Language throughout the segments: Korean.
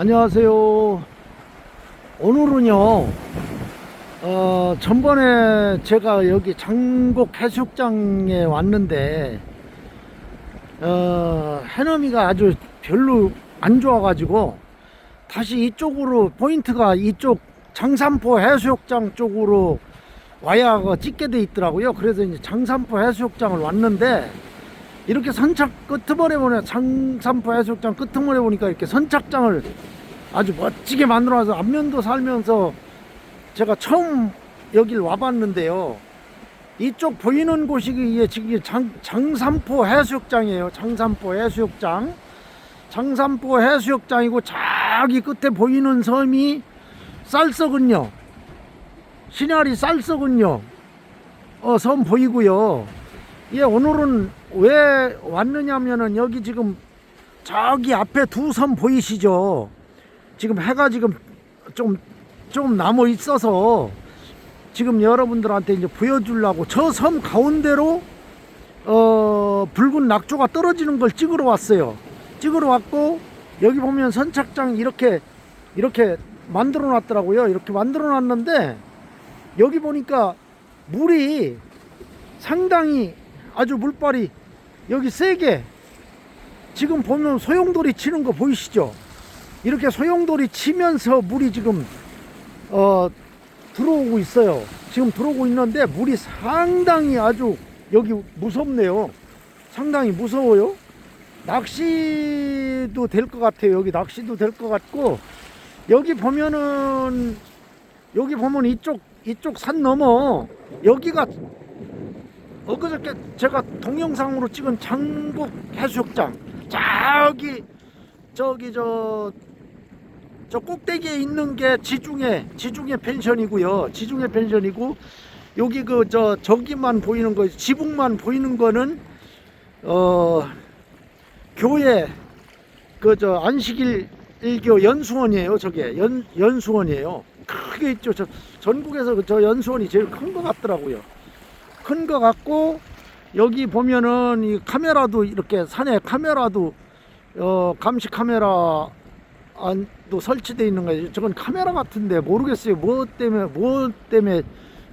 안녕하세요. 오늘은요, 어, 전번에 제가 여기 장곡 해수욕장에 왔는데, 어, 해넘이가 아주 별로 안 좋아가지고, 다시 이쪽으로, 포인트가 이쪽 장산포 해수욕장 쪽으로 와야 그 찍게 돼 있더라고요. 그래서 이제 장산포 해수욕장을 왔는데, 이렇게 선착 끄트머리 보면 장산포 해수욕장 끄트머리 보니까 이렇게 선착장을 아주 멋지게 만들어놔서 안면도 살면서 제가 처음 여길 와봤는데요. 이쪽 보이는 곳이 이게 지금 장, 장산포 해수욕장이에요. 장산포 해수욕장. 장산포 해수욕장이고 저기 끝에 보이는 섬이 쌀서군요. 시냐리 쌀서군요. 어, 섬 보이고요. 예, 오늘은 왜 왔느냐면은 여기 지금 저기 앞에 두 섬 보이시죠? 지금 해가 지금 좀, 좀 남아 있어서 지금 여러분들한테 이제 보여주려고 저 섬 가운데로 어, 붉은 낙조가 떨어지는 걸 찍으러 왔어요. 찍으러 왔고 여기 보면 선착장 이렇게 이렇게 만들어 놨더라고요. 이렇게 만들어 놨는데 여기 보니까 물이 상당히 아주 물발이 여기 세게 지금 보면 소용돌이 치는 거 보이시죠? 이렇게 소용돌이 치면서 물이 지금 어 들어오고 있어요. 지금 들어오고 있는데 물이 상당히 아주 여기 무섭네요. 상당히 무서워요. 낚시도 될 것 같아요. 여기 낚시도 될 것 같고 여기 보면은 여기 보면 이쪽 이쪽 산 넘어 여기가 엊그저께 제가 동영상으로 찍은 장국 해수욕장 저기 저기 저 저 꼭대기에 있는 게 지중해 지중해 펜션이고요. 지중해 펜션이고 여기 그 저 저기만 보이는 거 지붕만 보이는 거는 어 교회 그 저 안식일 일교 연수원이에요 저게. 연 연수원이에요. 크게 있죠. 저 전국에서 그저 연수원이 제일 큰 것 같더라고요 큰 것 같고 여기 보면은 이 카메라도 이렇게 산에 카메라도 어 감시 카메라 안도 설치되어 있는 거예요. 저건 카메라 같은데 모르겠어요. 뭐 때문에 뭐 때문에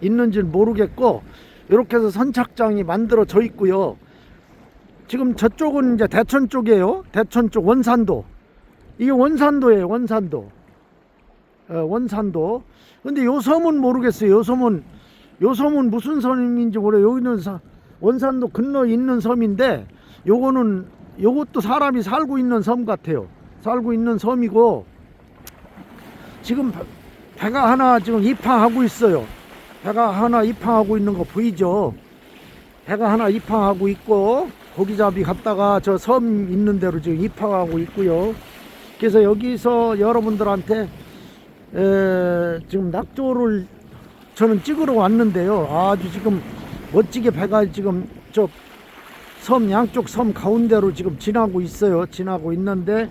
있는지는 모르겠고 이렇게 해서 선착장이 만들어져 있고요. 지금 저쪽은 이제 대천 쪽이에요. 대천 쪽 원산도. 이게 원산도예요. 원산도. 어, 원산도. 근데 요 섬은 모르겠어요. 요 섬은 요 섬은 무슨 섬인지 모르요 여기는 사- 원산도 건너 있는 섬인데 요거는 요것도 사람이 살고 있는 섬 같아요. 살고 있는 섬이고 지금 배- 배가 하나 지금 입항하고 있어요. 배가 하나 입항하고 있는 거 보이죠? 배가 하나 입항하고 있고 고기잡이 갔다가 저 섬 있는 대로 지금 입항하고 있고요. 그래서 여기서 여러분들한테 에, 지금 낙조를 저는 찍으러 왔는데요. 아주 지금 멋지게 배가 지금 저 섬 양쪽 섬 가운데로 지금 지나고 있어요. 지나고 있는데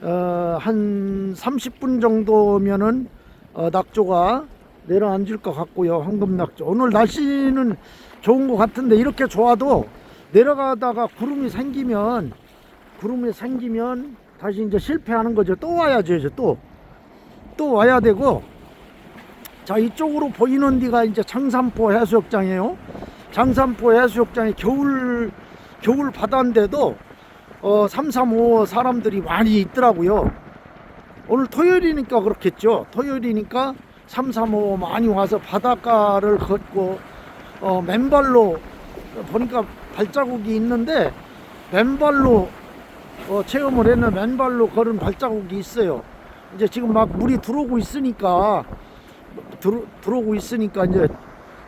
어, 한 30분 정도면은 어, 낙조가 내려앉을 것 같고요. 황금 낙조. 오늘 날씨는 좋은 것 같은데 이렇게 좋아도 내려가다가 구름이 생기면 구름이 생기면 다시 이제 실패하는 거죠. 또 와야죠. 이제 또. 또 와야 되고 자 이쪽으로 보이는 데가 이제 장산포 해수욕장이에요. 장산포 해수욕장이 겨울 겨울 바다인데도 어 335 사람들이 많이 있더라고요. 오늘 토요일이니까 그렇겠죠. 토요일이니까 335 많이 와서 바닷가를 걷고 어 맨발로 보니까 발자국이 있는데 맨발로 어, 체험을 했는 맨발로 걸은 발자국이 있어요. 이제 지금 막 물이 들어오고 있으니까 들어, 들어오고 있으니까 이제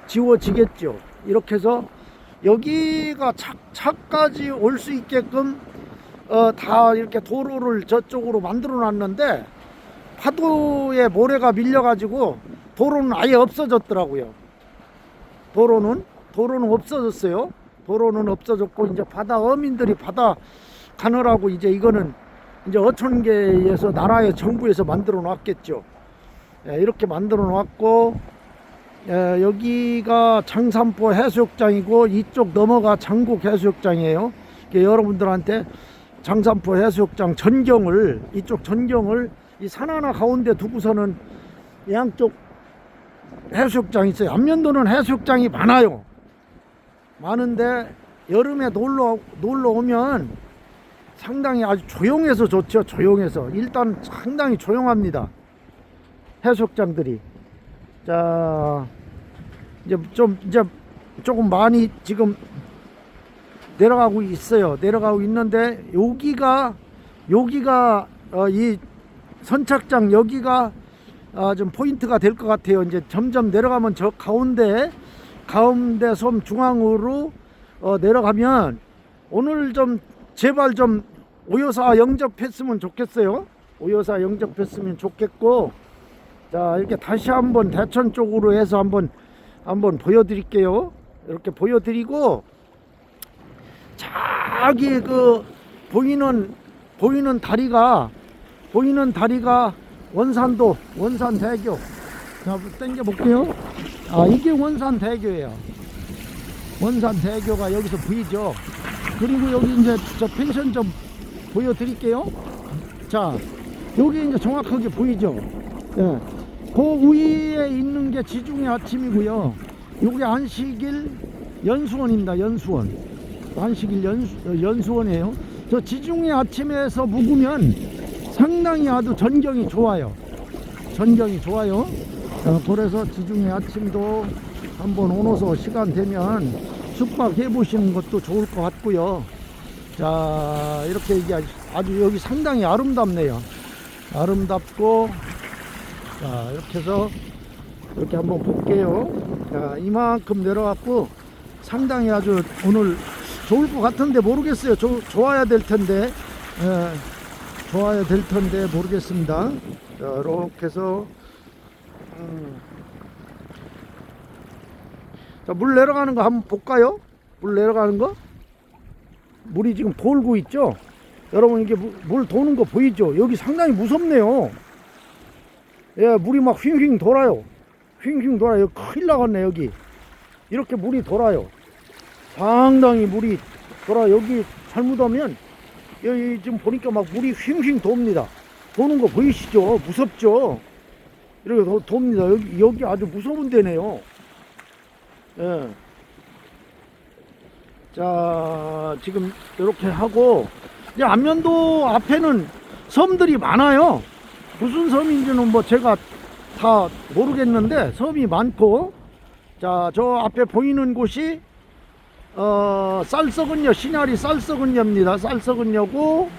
지워지겠죠. 이렇게 해서 여기가 차, 차까지 올 수 있게끔 어, 다 이렇게 도로를 저쪽으로 만들어 놨는데 파도에 모래가 밀려가지고 도로는 아예 없어졌더라고요. 도로는 도로는 없어졌어요. 도로는 없어졌고 이제 바다 어민들이 바다 가느라고 이제 이거는 이제 어촌계에서 나라의 정부에서 만들어 놨겠죠. 예, 이렇게 만들어 놨고 예, 여기가 장산포 해수욕장이고 이쪽 넘어가 장국 해수욕장이에요. 여러분들한테 장산포 해수욕장 전경을 이쪽 전경을 이 산 하나 가운데 두고서는 양쪽 해수욕장이 있어요. 안면도는 해수욕장이 많아요. 많은데 여름에 놀러 놀러 오면 상당히 아주 조용해서 좋죠. 조용해서 일단 상당히 조용합니다. 해수욕장들이 자 이제 좀 이제 조금 많이 지금 내려가고 있어요. 내려가고 있는데 여기가 여기가 어, 이 선착장 여기가 아, 좀 포인트가 될 것 같아요. 이제 점점 내려가면 저 가운데 가운데 섬 중앙으로 어, 내려가면 오늘 좀 제발 좀 오요사 영접했으면 좋겠어요. 오요사 영접했으면 좋겠고 자 이렇게 다시 한번 대천 쪽으로 해서 한번 한번 보여드릴게요. 이렇게 보여드리고 저기 그 보이는 보이는 다리가 보이는 다리가 원산도 원산대교. 자 당겨 볼게요. 아 이게 원산대교예요. 원산대교가 여기서 보이죠? 그리고 여기 이제 저 펜션 좀 보여드릴게요. 자 여기 이제 정확하게 보이죠? 예. 그 위에 있는 게 지중해 아침이고요 요게 안식일 연수원입니다 연수원 안식일 연수, 어, 연수원이에요 저 지중해 아침에서 묵으면 상당히 아주 전경이 좋아요. 전경이 좋아요. 어, 그래서 지중해 아침도 한번 오너서 시간 되면 숙박해 보시는 것도 좋을 것 같고요. 자, 이렇게 이게 아주- 아주 여기 상당히 아름답네요. 아름답고, 자, 이렇게 해서 이렇게 한번 볼게요. 자, 이만큼 내려왔고 상당히 아주 오늘 좋을 것 같은데 모르겠어요. 조, 좋아야 될 텐데. 예. 좋아야 될 텐데 모르겠습니다. 자, 이렇게 해서 음. 자, 물 내려가는 거 한번 볼까요? 물 내려가는 거? 물이 지금 돌고 있죠? 여러분 이게 물, 물 도는 거 보이죠? 여기 상당히 무섭네요. 예, 물이 막 휘잉휘잉 돌아요. 휘잉휘잉 돌아요. 큰일 나갔네 여기. 이렇게 물이 돌아요. 상당히 물이 돌아 여기 잘못하면 여기 지금 보니까 막 물이 휘잉휘잉 돕니다. 도는 거 보이시죠? 무섭죠? 이렇게 도, 돕니다. 여기, 여기 아주 무서운 데네요. 예. 자, 지금 이렇게 하고, 이제 안면도 앞에는 섬들이 많아요. 무슨 섬인지는 뭐 제가 다 모르겠는데, 섬이 많고, 자, 저 앞에 보이는 곳이 어, 쌀썩은여, 시냐리 쌀썩은여입니다. 쌀썩은여고,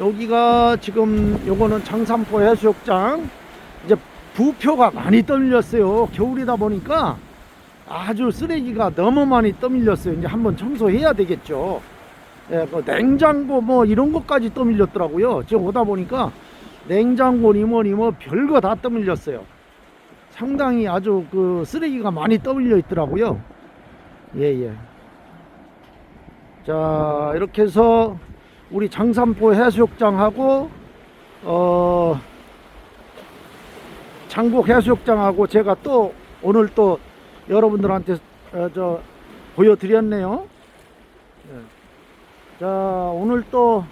여기가 지금 요거는 장산포 해수욕장. 이제 부표가 많이 떠밀렸어요. 겨울이다 보니까 아주 쓰레기가 너무 많이 떠밀렸어요. 이제 한번 청소해야 되겠죠. 예, 그 냉장고 뭐 이런 것까지 떠밀렸더라고요. 지금 오다 보니까 냉장고니 뭐니 뭐 별거 다 떠밀렸어요. 상당히 아주 그 쓰레기가 많이 떠밀려 있더라고요. 예, 예. 자 이렇게 해서 우리 장산포 해수욕장하고 어 장곡 해수욕장하고 제가 또 오늘 또 여러분들한테 어, 저 보여드렸네요. 예. 자 오늘 또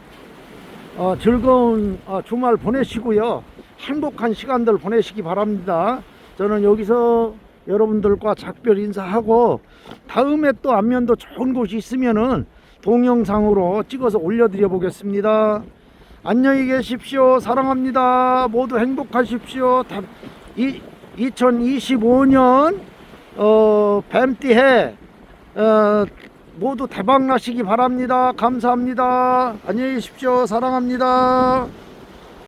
어, 즐거운 어, 주말 보내시고요. 행복한 시간들 보내시기 바랍니다. 저는 여기서 여러분들과 작별 인사하고 다음에 또 안면도 좋은 곳이 있으면은 동영상으로 찍어서 올려드려 보겠습니다. 안녕히 계십시오. 사랑합니다. 모두 행복하십시오. 다, 이, 2025년 어, 뱀띠해 어, 모두 대박 나시기 바랍니다. 감사합니다. 안녕히 계십시오. 사랑합니다.